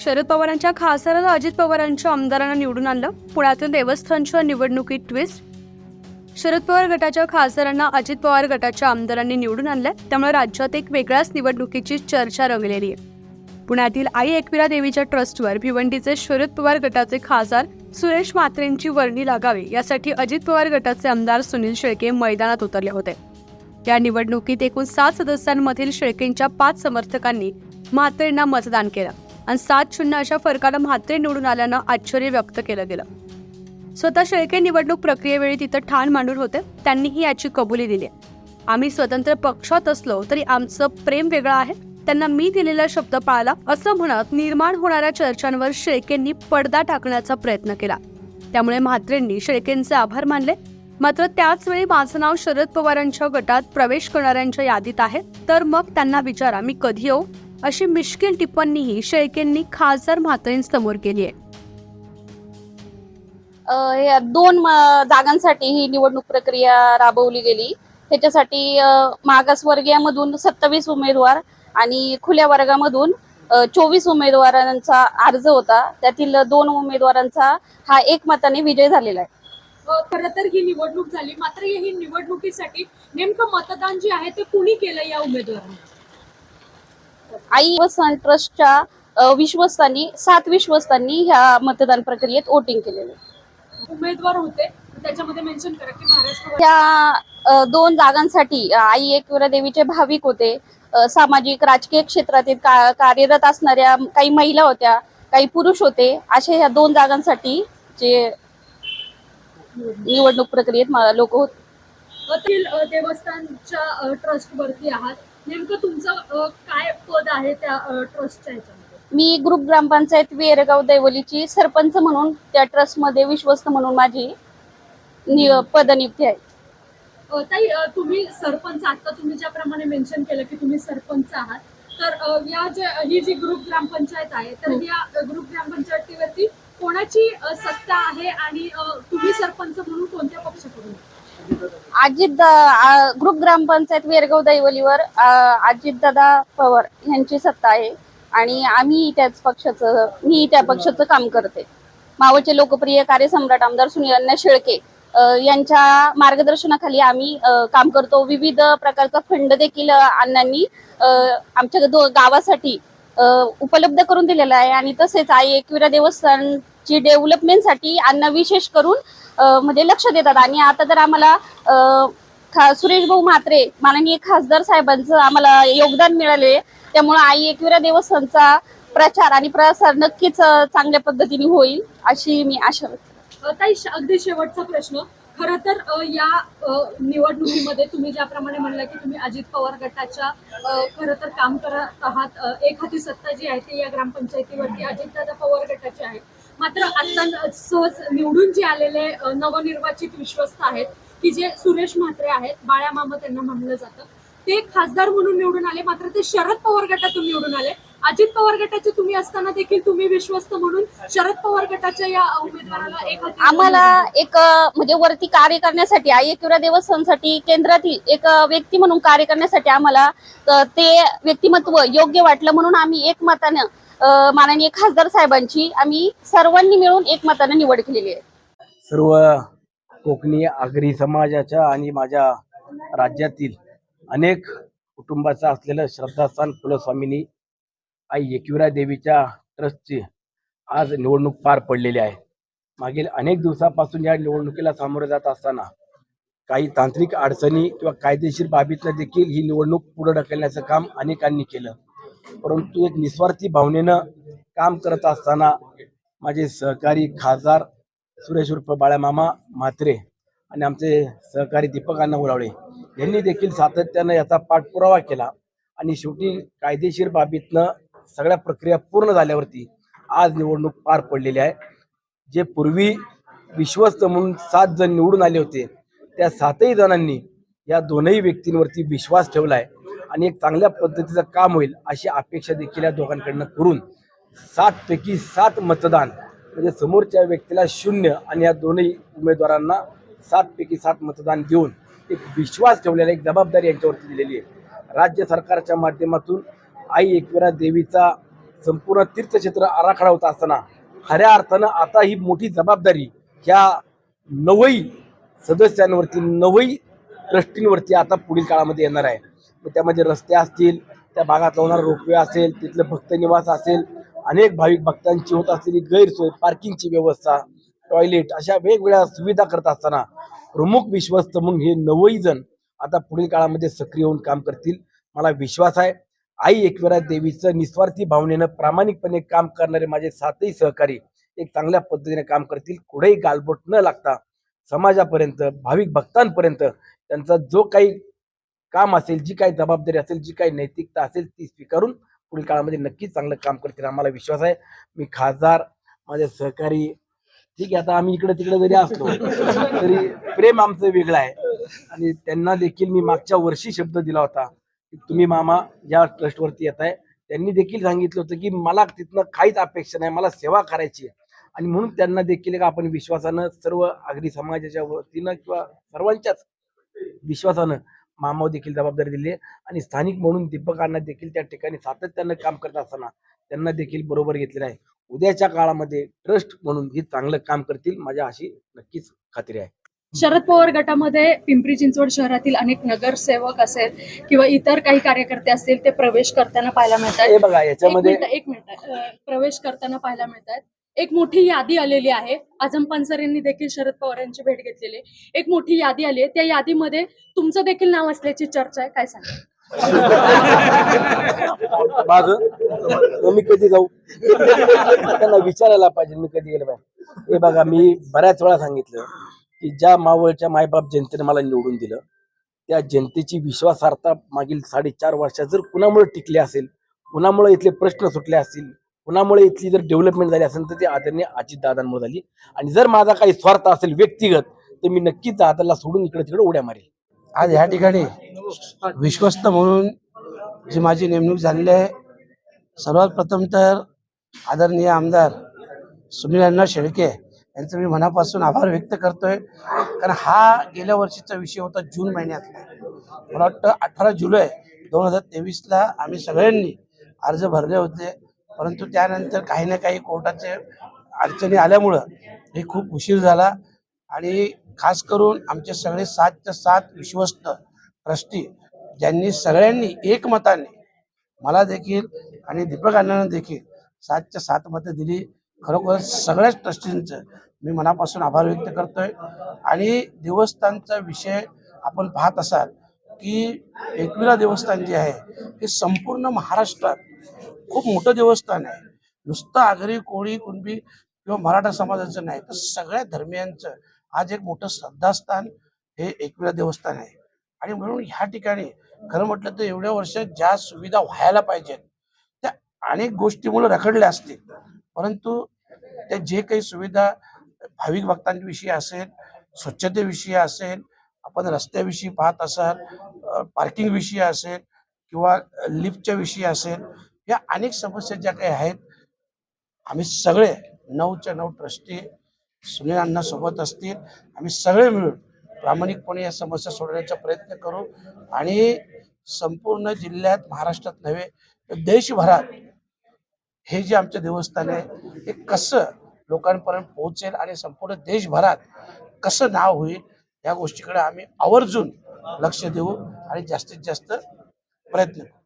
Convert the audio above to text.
शरद पवारांच्या खासदाराला अजित पवारांच्या आमदारांना निवडून आणलं. पुण्यातील देवस्थानच्या निवडणुकीत ट्विस्ट शरद पवार गटाच्या खासदारांना अजित पवार गटाच्या आमदारांनी निवडून आणलंय त्यामुळे राज्यात एक वेगळ्याच निवडणुकीची चर्चा रंगलेली आहे. पुण्यातील आई एकविरा देवीच्या ट्रस्टवर भिवंडीचे शरद पवार गटाचे खासदार सुरेश म्हात्रेंची वर्णी लागावी यासाठी अजित पवार गटाचे आमदार सुनील शेळके मैदानात उतरले होते. या निवडणुकीत एकूण सात सदस्यांमधील शेळकेंच्या पाच समर्थकांनी म्हात्रेंना मतदान केलं. आणि सात शून्य अशा फरकानं म्हात्रे निवडून आल्यानं आश्चर्य व्यक्त केलं गेलं. स्वतः शेळके निवडणूक प्रक्रियेवेळी तिथं ठाण मांडून होते त्यांनीही याची कबुली दिली आम्ही स्वतंत्र पक्षात असलो तरी आमचं प्रेम वेगळं आहे त्यांना मी दिलेला शब्द पाळला असं म्हणत निर्माण होणाऱ्या चर्चांवर शेळकेंनी पडदा टाकण्याचा प्रयत्न केला. त्यामुळे म्हात्रेंनी शेळकेंचे आभार मानले. मात्र त्याचवेळी माझं नाव शरद पवारांच्या गटात प्रवेश करणाऱ्यांच्या यादीत आहे तर मग त्यांना विचारा मी कधी येऊ? अशी मिश्किल टिप्पणीही शेळकेंनी खासदार म्हात्रेंसमोर केली आहे. दोन जागांसाठी ही निवडणूक प्रक्रिया राबवली गेली. त्याच्यासाठी मागासवर्गीयामधून सत्तावीस उमेदवार आणि खुल्या वर्गामधून चोवीस उमेदवारांचा अर्ज होता. त्यातील दोन उमेदवारांचा हा एकमताने विजय झालेला आहे. खर तर ही निवडणूक झाली. मात्र ही निवडणुकीसाठी नेमकं मतदान जे आहे ते कुणी केलं या उमेदवारांना? आई सन ट्रस्टच्या विश्वस्तांनी सात विश्वस्तांनी ह्या मतदान प्रक्रियेत वोटिंग केलेले उमेदवार होते. त्याच्यामध्ये मेन्शन करा की महाराष्ट्र त्या दोन जागांसाठी आई एकविरा देवीचे भाविक होते सामाजिक राजकीय क्षेत्रातील का- कार्यरत असणाऱ्या काही महिला होत्या काही पुरुष होते अशा ह्या दोन जागांसाठी जे निवडणूक प्रक्रियेत लोक होते देवस्थानच्या ट्रस्ट वरती आहात. नेमकं तुमचं आहे त्या ट्रस्टच्या ह्याच्यामध्ये मी ग्रुप ग्रामपंचायत वेरगाव दैवलीची सरपंच म्हणून त्या ट्रस्टमध्ये विश्वस्त म्हणून माझी नि- पदनियुक्ती आहे. अ, ताई अ, तुम्ही सरपंच आता तुम्ही ज्याप्रमाणे मेन्शन केलं की तुम्ही सरपंच आहात तर अ, या जे ही जी ग्रुप ग्रामपंचायत आहे तर या ग्रुप ग्रामपंचायतीवरती कोणाची अ, सत्ता आहे आणि अ, तुम्ही सरपंच म्हणून कोणत्या पक्षाकडून? अजित ग्रुप ग्रामपंचायत वेरगाव दैवलीवर अजितदादा पवार यांची सत्ता आहे. आणि आम्ही त्याच पक्षाचं मी त्या पक्षाचं काम करते. मावळचे लोकप्रिय कार्यसम्राट आमदार सुनील अण्णा शेळके यांच्या मार्गदर्शनाखाली आम्ही काम करतो. विविध प्रकारचा फंड देखील अण्णांनी आमच्या दो- गावासाठी उपलब्ध करून दिलेला आहे. आणि तसेच आई एकविरा देवस्थानची डेव्हलपमेंटसाठी अण्णा विशेष करून म्हणजे लक्ष देतात. आणि आता तर आम्हाला खा सुरेश भाऊ म्हात्रे माननीय खासदार साहेबांचं आम्हाला योगदान मिळाले त्यामुळे आई एकविरा देवस्थानचा प्रचार आणि प्रसार नक्कीच चांगल्या पद्धतीने होईल अशी मी आशा व्यक्त ताई श- अगदी शेवटचा प्रश्न. खरं तर या निवडणुकीमध्ये तुम्ही ज्याप्रमाणे म्हणला की तुम्ही अजित पवार गटाच्या खर खरं तर काम करत आहात. एक हाती सत्ता जी आहे ती या ग्रामपंचायतीवरती अजितदादा पवार गटाची आहे. मात्र आता सहज निवडून जे आलेले नवनिर्वाचित विश्वस्त आहेत की जे सुरेश म्हात्रे आहेत बाळ्या मामा त्यांना म्हणलं जातं. ते खासदार म्हणून निवडून आले मात्र ते शरद पवार गटातून निवडून आले. अजित पवार गटाचे तुम्ही असताना देखील तुम्ही विश्वस्त म्हणून शरद पवार गटाच्या या उमेदवाराला एक आम्हाला एक म्हणजे वरती कार्य करण्यासाठी आई एकविरा देवस्थानसाठी केंद्रातील एक व्यक्ती म्हणून कार्य करण्यासाठी आम्हाला ते व्यक्तिमत्व योग्य वाटलं म्हणून आम्ही एकमतानं माननीय खासदार साहेबांची आम्ही सर्वांनी मिळून एकमताने निवड केलेली आहे. सर्व कोकणी आगरी समाजाच्या आणि माझ्या राज्यातील अनेक कुटुंबाचं असलेलं श्रद्धास्थान कुलस्वामिनी आई एकविरा देवीच्या ट्रस्टची आज निवडणूक पार पडलेली आहे. मागील अनेक दिवसापासून या निवडणुकीला सामोरं जात असताना काही तांत्रिक अडचणी किंवा कायदेशीर बाबीतलं देखील ही निवडणूक पुढे ढकलण्याचं काम अनेकांनी केलं. परंतु एक निस्वार्थी भावनेनं काम करत असताना माझे सहकारी खासदार सुरेश उर्फ बाळामामा म्हात्रे आणि आमचे सहकारी दीपक अण्णा उलावळे यांनी देखील सातत्यानं याचा पाठपुरावा केला आणि शेवटी कायदेशीर बाबीतनं सगळ्या प्रक्रिया पूर्ण झाल्यावरती आज निवडणूक पार पडलेली आहे. जे पूर्वी विश्वस्त म्हणून सात जण निवडून आले होते त्या सातही जणांनी या दोनही व्यक्तींवरती विश्वास ठेवला आहे आणि एक चांगल्या पद्धतीचं काम होईल अशी अपेक्षा देखील या दोघांकडनं करून सातपैकी सात मतदान म्हणजे समोरच्या व्यक्तीला शून्य आणि या दोन्ही उमेदवारांना सातपैकी सात मतदान देऊन एक विश्वास ठेवलेला एक जबाबदारी यांच्यावरती दिलेली आहे. राज्य सरकारच्या माध्यमातून आई एकविरा देवीचा संपूर्ण तीर्थक्षेत्र आराखडा होत असताना खऱ्या अर्थानं आता ही मोठी जबाबदारी ह्या नवई सदस्यांवरती नवई ट्रस्टींवरती आता पुढील काळामध्ये येणार आहे. मग त्यामध्ये रस्ते असतील त्या भागात होणारा रोपवे असेल तिथलं भक्त निवास असेल अनेक भाविक भक्तांची होत असलेली गैरसोय पार्किंगची व्यवस्था टॉयलेट अशा वेगवेगळ्या सुविधा करत असताना प्रमुख विश्वस्त म्हणून हे नवई जण आता पुढील काळामध्ये सक्रिय होऊन काम करतील. मला विश्वास आहे आई एकविरा देवीचं निस्वार्थी भावनेनं प्रामाणिकपणे काम करणारे माझे सातही सहकारी एक चांगल्या पद्धतीने काम करतील. कुठेही गालबोट न लागता समाजापर्यंत भाविक भक्तांपर्यंत त्यांचा जो काही काम असेल जी काही जबाबदारी असेल जी काही नैतिकता असेल ती स्वीकारून पुढील काळामध्ये नक्कीच चांगलं काम करतील आम्हाला विश्वास आहे. मी खासदार माझे सहकारी ठीक आहे आता आम्ही इकडे तिकडे जरी असलो तरी प्रेम आमचं वेगळं आहे. आणि त्यांना देखील मी मागच्या वर्षी शब्द दिला होता की तुम्ही मामा या ट्रस्टवरती येत आहे त्यांनी देखील सांगितलं होतं की मला तिथनं काहीच अपेक्षा नाही मला सेवा करायची आहे. आणि म्हणून त्यांना देखील एक आपण विश्वासानं सर्व आगरी समाजाच्या वतीनं किंवा सर्वांच्याच विश्वासानं मामावर देखील जबाबदारी दिली आहे. आणि स्थानिक म्हणून दीपकांना देखील त्या ठिकाणी सातत्यानं काम करत असताना त्यांना देखील बरोबर घेतलेलं आहे. उद्याच्या काळामध्ये ट्रस्ट म्हणून हे चांगलं काम करतील माझ्या अशी नक्कीच खात्री आहे. शरद पवार गटामध्ये पिंपरी चिंचवड शहरातील अनेक नगरसेवक असेल किंवा इतर काही कार्यकर्ते असतील ते प्रवेश करताना पाहायला मिळतात. हे बघा याच्यामध्ये एक मिनिट प्रवेश करताना पाहायला मिळतात. एक मोठी यादी आलेली आहे. आझम पन्सर यांनी देखील शरद पवार यांची भेट घेतलेली. एक मोठी यादी आली आहे. त्या यादीमध्ये तुमचं देखील नाव असल्याची चर्चा आहे. काय सांगा माझं? मी कधी जाऊ? त्यांना विचारायला पाहिजे. मी कधी गेलं पाहिजे हे बघा मी बऱ्याच वेळा सांगितलं की ज्या मावळच्या मायबाप जनतेने मला निवडून दिलं त्या जनतेची विश्वासार्हता मागील साडेचार वर्षात जर कुणामुळे टिकली असेल कुणामुळे इथले प्रश्न सुटले असतील कुणामुळे इथली जर डेव्हलपमेंट झाली असेल तर ती आदरणीय अजितदादांमुळे झाली. आणि जर माझा काही स्वार्थ असेल व्यक्तिगत तर मी नक्कीच दादाला सोडून इकडे तिकडे उड्या मारेल. आज ह्या ठिकाणी विश्वस्त म्हणून जी माझी नेमणूक झालेली आहे सर्वात प्रथम तर आदरणीय आमदार सुनील अण्णा शेळके यांचं मी मनापासून आभार व्यक्त करतोय. कारण हा गेल्या वर्षीचा विषय होता जून महिन्यातला. मला वाटतं अठरा जुलै दोन हजार तेवीसला आम्ही सगळ्यांनी अर्ज भरले होते. परंतु त्यानंतर काही ना काही कोर्टाचे अडचणी आल्यामुळं हे खूप उशीर झाला. आणि खास करून आमचे सगळे सातच्या सात विश्वस्त ट्रस्टी ज्यांनी सगळ्यांनी एकमताने मला देखील आणि दीपक अण्णांना देखील सातच्या सात मतं दिली. खरोखर सगळ्याच ट्रस्टींचं मी मनापासून आभार व्यक्त करतोय. आणि देवस्थानचा विषय आपण पाहत असाल की एकविरा देवस्थान जे आहे हे संपूर्ण महाराष्ट्रात खूप मोठं देवस्थान आहे. नुसतं आगरी कोळी कुणबी किंवा मराठा समाजाचं नाही तर सगळ्या धर्मियांचं आज एक मोठं श्रद्धास्थान हे एकविरा देवस्थान आहे. आणि म्हणून ह्या ठिकाणी खरं म्हटलं तर एवढ्या वर्षात ज्या सुविधा व्हायला पाहिजेत त्या अनेक गोष्टीमुळे रखडल्या असतील. परंतु त्या जे काही सुविधा भाविक भक्तांविषयी असेल स्वच्छतेविषयी असेल आपण रस्त्याविषयी पाहत असाल पार्किंगविषयी असेल किंवा लिफ्टच्या विषयी असेल या अनेक समस्या ज्या काही आहेत आम्ही सगळे नऊच्या नऊ ट्रस्टी सुनील सोबत असतील. आम्ही सगळे मिळून प्रामाणिकपणे या समस्या सोडवण्याचा प्रयत्न करू. आणि संपूर्ण जिल्ह्यात महाराष्ट्रात नव्हे तर देशभरात हे जे आमचं देवस्थान आहे हे कसं लोकांपर्यंत पोहोचेल आणि संपूर्ण देशभरात कसं नाव होईल या गोष्टीकडे आम्ही आवर्जून लक्ष देऊ आणि जास्तीत जास्त प्रयत्न करू